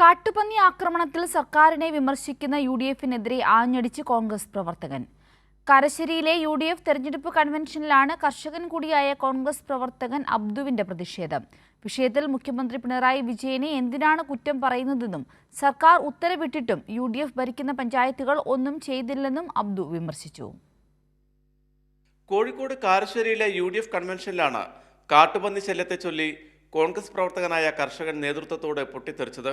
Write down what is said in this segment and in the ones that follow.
കാട്ടുപന്നി ആക്രമണത്തിൽ സർക്കാരിനെ വിമർശിക്കുന്ന യു ഡി എഫിനെതിരെ ആഞ്ഞടിച്ച് കോൺഗ്രസ് പ്രവർത്തകൻ. കരശ്ശേരിയിലെ യു ഡി എഫ് തെരഞ്ഞെടുപ്പ് കൺവെൻഷനിലാണ് കർഷകൻ കൂടിയായ കോൺഗ്രസ് പ്രവർത്തകൻ അബ്ദുവിന്റെ പ്രതിഷേധം. വിഷയത്തിൽ മുഖ്യമന്ത്രി പിണറായി വിജയനെ എന്തിനാണ് കുറ്റം പറയുന്നതെന്നും സർക്കാർ ഉത്തരവിട്ടിട്ടും യു ഡി എഫ് ഭരിക്കുന്ന പഞ്ചായത്തുകൾ ഒന്നും ചെയ്തില്ലെന്നും അബ്ദു വിമർശിച്ചു. കോഴിക്കോട് കാരശ്ശേരിയിലെ യു ഡി എഫ് കൺവെൻഷനിലാണ് കാട്ടുപന്നി ശല്യത്തെ ചൊല്ലി കോൺഗ്രസ് പ്രവർത്തകനായ കർഷകൻ നേതൃത്വത്തോടെ പൊട്ടിത്തെറിച്ചത്.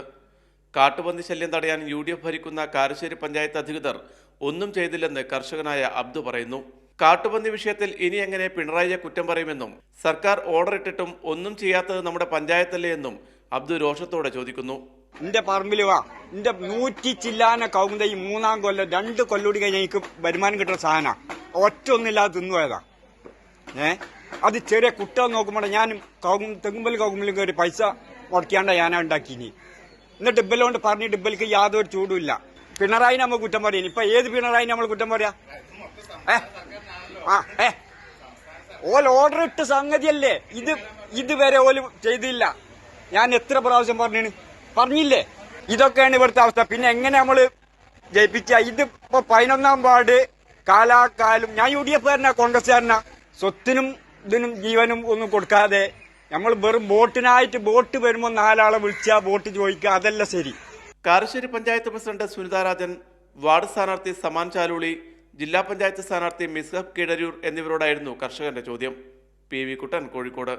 കാട്ടുപന്നി ശല്യം തടയാൻ യു ഡി എഫ് ഭരിക്കുന്ന കാരശ്ശേരി പഞ്ചായത്ത് അധികൃതർ ഒന്നും ചെയ്തില്ലെന്ന് കർഷകനായ അബ്ദു പറയുന്നു. കാട്ടുപന്നി വിഷയത്തിൽ ഇനി എങ്ങനെ പിണറായിയെ കുറ്റം പറയുമെന്നും സർക്കാർ ഓർഡർ ഇട്ടിട്ടും ഒന്നും ചെയ്യാത്തത് നമ്മുടെ പഞ്ചായത്തല്ലേ എന്നും അബ്ദു രോഷത്തോടെ ചോദിക്കുന്നു. എന്റെ പറമ്പിൽ വാ. എന്റെ നൂറ്റി ചില്ലാന കൗന്ത ഈ മൂന്നാം കൊല്ലം രണ്ട് കൊല്ലൂടി കഴിഞ്ഞ എനിക്ക് വരുമാനം കിട്ടുന്ന സാധന. ഒറ്റ ഒന്നില്ലാതെ തിന്നുപോയതാ ഏ? അത് ചെറിയ കുട്ട നോക്കുമ്പോൾ ഞാൻ തെങ്ങുമ്പൽ കൗകുമ്പലും കയറി പൈസ മുടക്കിയാണ്ട ഞാനാ ഉണ്ടാക്കിനി എന്നിട്ട് ഡിബലുകൊണ്ട് പറഞ്ഞ് ഡിബലിക്ക് യാതൊരു ചൂടുമില്ല. പിണറായി നമ്മൾ കുറ്റം പറയുന്നു ഇപ്പൊ ഏത് പിണറായി നമ്മൾ കുറ്റം പറയാ? ഓൽ ഓർഡർ ഇട്ട സംഗതിയല്ലേ? ഇത് ഇതുവരെ ഓൽ ചെയ്തില്ല. ഞാൻ എത്ര പ്രാവശ്യം പറഞ്ഞു പറഞ്ഞില്ലേ? ഇതൊക്കെയാണ് ഇവിടുത്തെ അവസ്ഥ. പിന്നെ എങ്ങനെ നമ്മൾ ജയിപ്പിച്ച? ഇതിപ്പോ പതിനൊന്നാം വാർഡ് കാലാകാലം ഞാൻ യു ഡി എഫ് കാരനാ കോൺഗ്രസ്സുകാരനാ. സ്വത്തിനും ഇതിനും ജീവനും ഒന്നും കൊടുക്കാതെ നമ്മൾ വെറും ബോട്ടിനായിട്ട് ബോട്ട് വരുമ്പോൾ നാലാളെ വിളിച്ചാ ബോട്ട് ചോദിക്കുക അതല്ല ശരി. കാരശ്ശേരി പഞ്ചായത്ത് പ്രസിഡന്റ് സുനിതാരാജൻ വാർഡ് സ്ഥാനാർത്ഥി സമാൻ ചാലുളി ജില്ലാ പഞ്ചായത്ത് സ്ഥാനാർത്ഥി മിസ്ഹബ് കിടരൂർ എന്നിവരോടായിരുന്നു കർഷകന്റെ ചോദ്യം. P V Kuttan Kozhikode.